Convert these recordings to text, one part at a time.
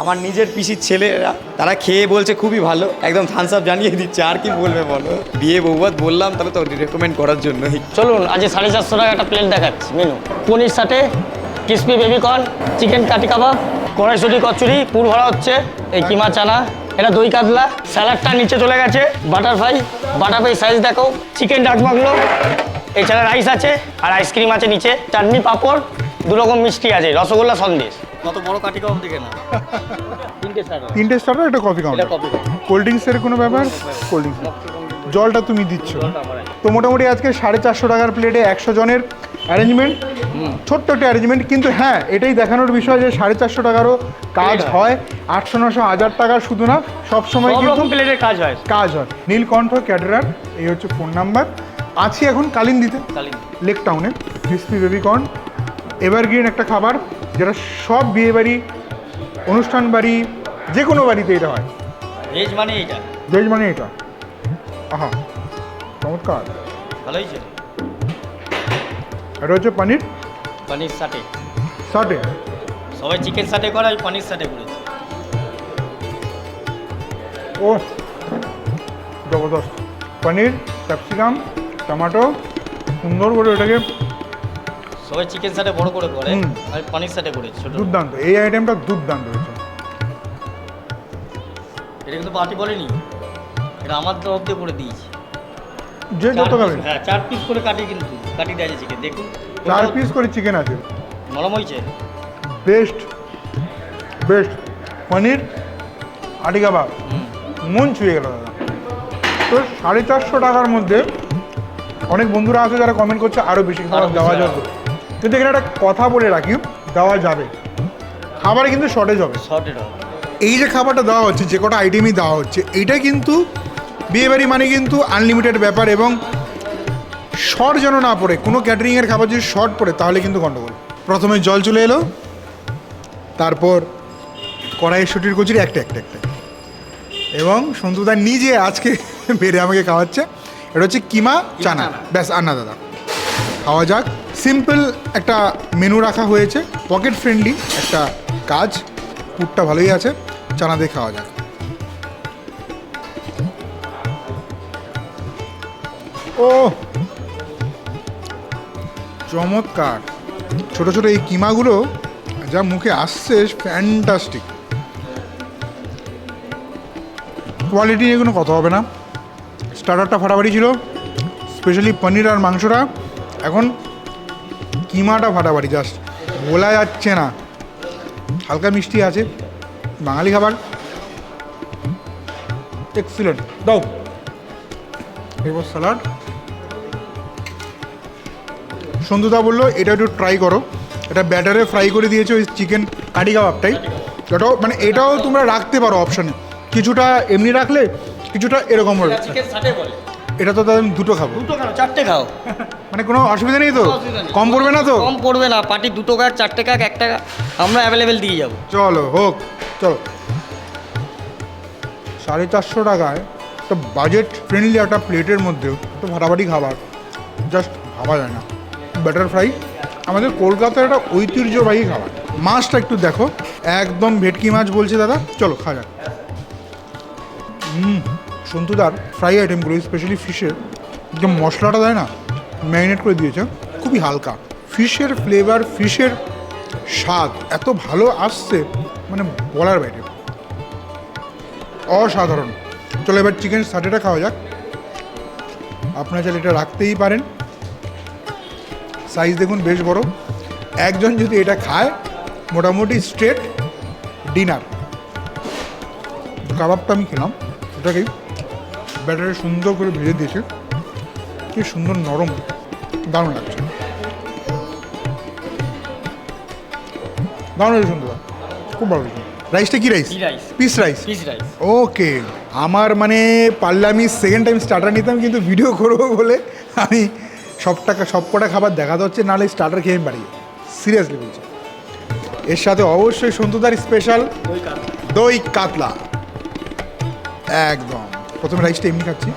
আমার নিজের পিসির ছেলেরা, তারা খেয়ে বলছে, খুবই ভালো। একদম থামস আপ জানিয়ে দিচ্ছে, আর কি বলবে বলো? বিয়ে বৌবাদ বললাম তবে তো রেকমেন্ড করার জন্যই। চলুন, আজ সাড়ে চারশো টাকা একটা প্লেট দেখাচ্ছি। মেনু, পনির সাথে ক্রিসপি বেবিকর্ন চিকেন কাটি কাবাব, কড়াইশুটি কচুরি, পুর ভরা হচ্ছে, এই কিমা চানা, এটা দই কাতলা স্যালাডটা নিচে চলে গেছে butter fry butter fry size দেখো চিকেন ডাক এছাড়া রাইস আছে, আর আইসক্রিম আছে নিচে, চাটনি পাঁপড় দু রকম মিষ্টি আছে, রসগোল্লা সন্দেশ। কত বড় কাটি কাবাব দেখে না তিনটে স্টার্টার তিনটে স্টার্টার একটা কফি কাউন্টার কপি কোল্ড ড্রিঙ্কসের কোনো ব্যাপার? কোল্ড ড্রিঙ্কস জলটা তুমি দিচ্ছ। তো মোটামুটি আজকে সাড়ে চারশো টাকার প্লেটে একশো জনের অ্যারেঞ্জমেন্ট ছোট্ট একটা অ্যারেঞ্জমেন্ট কিন্তু হ্যাঁ এটাই দেখানোর বিষয় যে সাড়ে চারশো টাকারও কাজ হয়। আটশো নশো হাজার টাকার শুধু না সবসময় সব কিন্তু রকম প্লেটের কাজ হয়। কাজ হয়। নীলকণ্ঠ ক্যাটারার এই হচ্ছে ফোন নাম্বার আছি এখন কালিন্দিতে লেক টাউনে ক্রিসপি বেবিকর্ন এভারগ্রিন একটা খাবার। যেটা সব বিয়ে বাড়ি অনুষ্ঠান বাড়ি যে কোনো বাড়িতে এটা হয়। ভেজ মানে এইটা ভেজ মানে এটা। আহা চমৎকার। ভালো হয়েছে এটা হচ্ছে পনির? পনির সাথে সাটে? সবাই চিকেন সাথে করে আমি পনির সাথে করেছি। ও জবরদস্ত। পনির ক্যাপসিকাম টমেটো সুন্দর করে এটাকে সবাই চিকেন সাথে বড় করে করে। আমি পনির সাথে করেছি ছোট দুর্দান্ত। এই আইটেমটা দুর্দান্ত হয়েছে। এটা কিন্তু পার্টি বলেনি। এটা আমার তরফ দিয়ে করে দিয়েছি। যে যত চার খাবে। হ্যাঁ চার পিস করে কাটি কিন্তু কাটি দেয় চিকেন দেখুন। চার পিস করে চিকেন আছে। নরম হয়েছে। বেস্ট বেস্ট পনির আটি কাবাব মন ছুঁয়ে গেল দাদা। তো সাড়ে চারশো টাকার মধ্যে অনেক বন্ধুরা আছে যারা কমেন্ট করছে আরও বেশি খাবার দেওয়া যাবে। কিন্তু এখানে একটা কথা বলে রাখি দেওয়া যাবে। খাবারে কিন্তু শর্টেজ হবে। শর্টেড হবে। এই যে খাবারটা দেওয়া হচ্ছে যে কটা আইটেমই দেওয়া হচ্ছে এইটা কিন্তু বিয়েবাড়ি মানে কিন্তু আনলিমিটেড ব্যাপার এবং শর্ট যেন না পড়ে কোনো ক্যাটারিংয়ের খাবার যদি শর্ট পড়ে তাহলে কিন্তু গণ্ডগোল প্রথমে জল চলে এলো তারপর কড়াইয়ের শুটির কচুরি একটা একটা একটা। এবং সন্তুদা নিজে আজকে বেড়ে আমাকে খাওয়াচ্ছে। এটা হচ্ছে কিমা চানা। ব্যাস আন্না দাদা। খাওয়া যাক। সিম্পল একটা মেনু রাখা হয়েছে পকেট ফ্রেন্ডলি একটা কাজ, পুরটা ভালোই আছে, চানা দিয়ে খাওয়া যাক। ও, চমৎকার। ছোট ছোট এই কিমাগুলো যা মুখে আসছে ফ্যান্টাস্টিক কোয়ালিটি নিয়ে কোনো কথা হবে না। স্টার্টারটা ফাটাফাটি ছিল স্পেশালি পনির আর মাংসটা। এখন কিমাটা ফাটাফাটি জাস্ট বলা যাচ্ছে না। হালকা মিষ্টি আছে, বাঙালি খাবার। এক্সিলেন্ট দাও। এরপর স্যালাড সন্ধুদা বলল, এটা একটু ট্রাই করো। এটা ব্যাটারে ফ্রাই করে দিয়েছে ওই চিকেন কারি কাবাবটাই এটাও মানে এটাও তোমরা রাখতে পারো অপশানে কিছুটা এমনি রাখলে কিছুটা এরকম হবে এটা তো তাহলে আমি দুটো খাব। দুটো খাও চারটে খাও। মানে কোনো অসুবিধা নেই তো? কম পড়বে না তো? কম পড়বে না পার্টি দুটো কাক চারটে কাক একটা আমরা অ্যাভেলেবেল দিয়ে যাব। চলো হোক চলো। সাড়ে চারশো টাকায় একটা বাজেট ফ্রেন্ডলি একটা প্লেটের মধ্যেও একটা ফাটাফাটি খাবার। জাস্ট ভাবা যায় না। ব্যাটার ফ্রাই আমাদের কলকাতার একটা ঐতিহ্যবাহী খাবার। মাছটা একটু দেখো। একদম ভেটকি মাছ বলছে দাদা। চলো খাওয়া যাক। হুম। সন্তুদার ফ্রাই আইটেমগুলো স্পেশালি ফিশের যে মশলাটা দেয় না, ম্যারিনেট করে দিয়েছে, খুবই হালকা। ফিশের ফ্লেভার ফিশের স্বাদ এত ভালো আসছে মানে বলার বাইরে। অসাধারণ। চলো এবার চিকেন সাটেটা খাওয়া যাক। আপনারা চাইলে এটা রাখতেই পারেন। সাইজ দেখুন বেশ বড়। একজন যদি এটা খায়, মোটামুটি স্ট্রেট ডিনার কাবাবটা আমি খেলাম। এটাকেই ব্যাটারে সুন্দর করে ভেজে দিয়েছে। কি সুন্দর নরম দারুণ লাগছে। দারুণ হয়েছে সুন্দর খুব ভালো হয়েছে। রাইসটা কি rice peas rice peas rice okay আমার মানে পারলে আমি সেকেন্ড টাইম স্টার্টার নিতাম কিন্তু ভিডিও করব বলে আমি সব টাকা সব কটা খাবার দেখাতে হচ্ছে নাহলে স্টার্টার খেয়ে বাড়ি সিরিয়াসলি বলছি। এর সাথে অবশ্যই সন্তুদার স্পেশাল দই কাতলা। একদম। প্রথমে রাইসটা এমনি খাচ্ছি।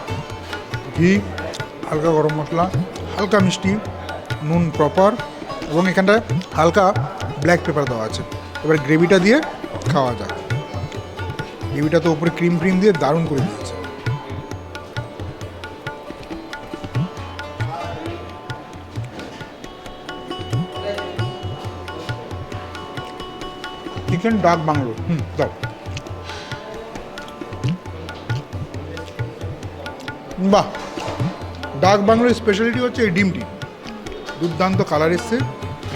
ঘি, হালকা গরম মশলা, হালকা মিষ্টি, নুন প্রপার এবং এখানটায় হালকা ব্ল্যাক পেপার দেওয়া আছে। এবার গ্রেভিটা দিয়ে খাওয়া যাক। গ্রেভিটা তো উপরে ক্রিম ক্রিম দিয়ে দারুণ করে দিয়েছে। চিকেন ডাক বাংলো হুম, দাও। বাহ। ডাক বাংলোর স্পেশালিটি হচ্ছে এই ডিমটি। দুর্দান্ত কালার এসছে।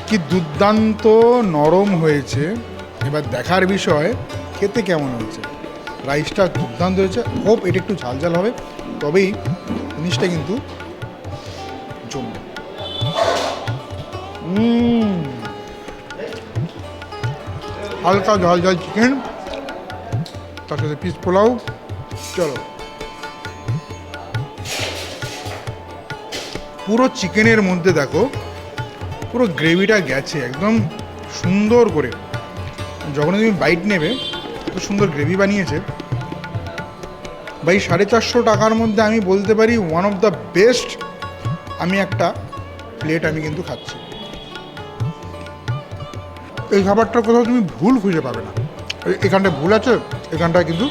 কি দুর্দান্ত নরম হয়েছে। এবার দেখার বিষয়, খেতে কেমন হয়েছে? রাইসটা দুর্দান্ত হয়েছে। হোপ এটা একটু ঝাল ঝাল হবে। তবেই জিনিসটা কিন্তু জমবে। হালকা ঝাল ঝাল চিকেন তার সাথে পিস পোলাও। চলো। পুরো চিকেনের মধ্যে দেখো, পুরো গ্রেভিটা গেছে, একদম সুন্দর করে। যখন তুমি বাইট নেবে এত সুন্দর গ্রেভি বানিয়েছে। ভাই, সাড়ে চারশো টাকার মধ্যে আমি বলতে পারি ওয়ান অফ দ্য বেস্ট আমি একটা প্লেট আমি কিন্তু খাচ্ছি। এই খাবারটার কোথাও তুমি ভুল খুঁজে পাবে না। এখানটায় ভুল আছে, এখানটায় কিন্তু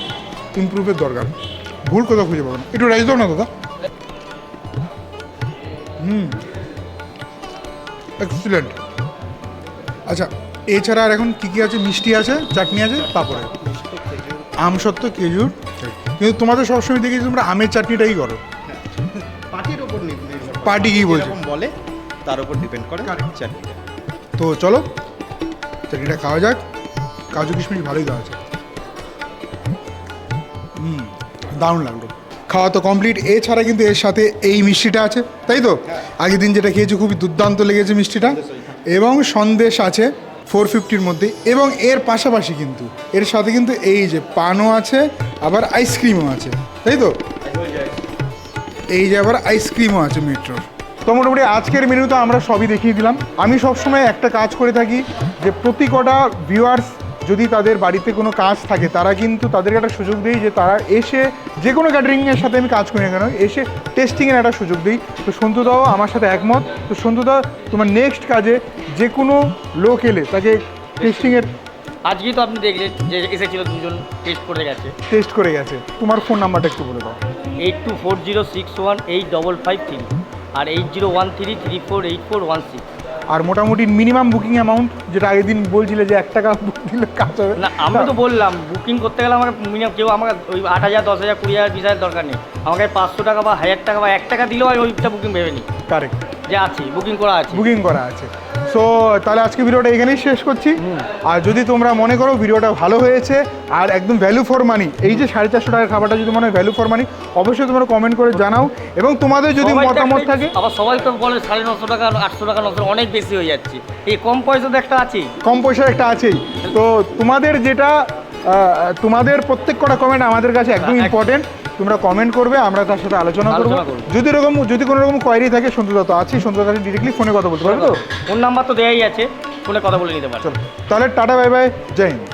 ইমপ্রুভের দরকার। ভুল কোথাও খুঁজে পাবে না। একটু রাইস দাও না দাদা। হুম। এক্সিলেন্ট আচ্ছা এছাড়া আর এখন কী কী আছে? মিষ্টি আছে চাটনি আছে পাপড়ে আম সত্ত্ব খেজুর। কিন্তু তোমাদের সবসময় দেখেছি তোমরা আমের চাটনিটাই করো। পার্টির ওপর পার্টি কি বলছে? বলে তার উপর ডিপেন্ড করে চাটনিটা তো চলো চাটনিটা খাওয়া যাক। কাজু কিশমিশ ভালোই দেওয়া আছে। হুম দারুণ লাগল। খাওয়া তো কমপ্লিট এছাড়া কিন্তু এর সাথে এই মিষ্টিটা আছে, তাই তো? আগের দিন যেটা খেয়েছি, খুবই দুর্দান্ত লেগেছে মিষ্টিটা। এবং সন্দেশ আছে ফোর ফিফটির মধ্যে, এবং এর পাশাপাশি কিন্তু, এর সাথে কিন্তু এই যে পানও আছে, আবার আইসক্রিমও আছে, তাই তো? এই যে আবার আইসক্রিমও আছে মেট্রোর তো মোটামুটি আজকের মেনু তো আমরা সবই দেখিয়ে দিলাম। আমি সবসময় একটা কাজ করে থাকি যে প্রতি কটা ভিউয়ার্স যদি তাদের বাড়িতে কোনো কাজ থাকে তারা কিন্তু তাদেরকে একটা সুযোগ দিই যে তারা এসে যে কোনো ক্যাটারিংয়ের সাথে আমি কাজ করি না কেন এসে টেস্টিংয়ের একটা সুযোগ দিই। তো সন্তুদাও আমার সাথে একমত। তো সন্তুদা তোমার নেক্সট কাজে যে কোনো লোক এলে তাকে টেস্টিংয়ের আজকেই তো আপনি দেখলেন যে এসেছিল দুজন টেস্ট করে গেছে। টেস্ট করে গেছে। তোমার ফোন নাম্বারটা একটু বলে দাও। Eight two four zero six one eight double five three আর eight zero one three three four eight four one six আর মোটামুটি মিনিমাম বুকিং অ্যামাউন্ট যেটা আগের দিন বলছিলে যে এক টাকা দিলে কাজ হবে। না আমি তো বললাম বুকিং করতে গেলে আমার মিনিমাম কেউ আমাকে ওই আট হাজার দশ হাজার কুড়ি হাজার বিশ হাজার দরকার নেই। আমাকে পাঁচশো টাকা বা হাজার টাকা বা এক টাকা দিলেও আমি ওইটা বুকিং ভেবে নিই। কারেক্ট যে আছে বুকিং করা আছে। বুকিং করা আছে। সো তাহলে আজকে ভিডিওটা এখানেই শেষ করছি। আর যদি তোমরা মনে করো ভিডিওটা ভালো হয়েছে আর একদম ভ্যালু ফর মানি এই যে সাড়ে চারশো টাকার খাবারটা যদি মনে হয় ভ্যালু ফর মানি অবশ্যই তোমরা কমেন্ট করে জানাও। এবং তোমাদের যদি মতামত থাকে আবার সবাই তো বলে সাড়ে নশো টাকা আটশো টাকা নশো অনেক বেশি হয়ে যাচ্ছে। এই কম পয়সা তো একটা আছেই। কম পয়সা একটা আছেই। তো তোমাদের যেটা তোমাদের প্রত্যেক কটা কমেন্ট আমাদের কাছে একদম একদম। ইম্পর্টেন্ট তোমরা কমেন্ট করবে আমরা তার সাথে আলোচনা করব। যদি রকম যদি কোনো রকম কোয়ারি থাকে সন্তুদা তো আছি সন্তুদার কাছে ডিরেক্টলি ফোনে কথা বলতে পারবে তো? ফোন নাম্বার তো দেওয়াই আছে ফোনে কথা বলে নিতে পারো। তাহলে tata bye bye Jai Hind.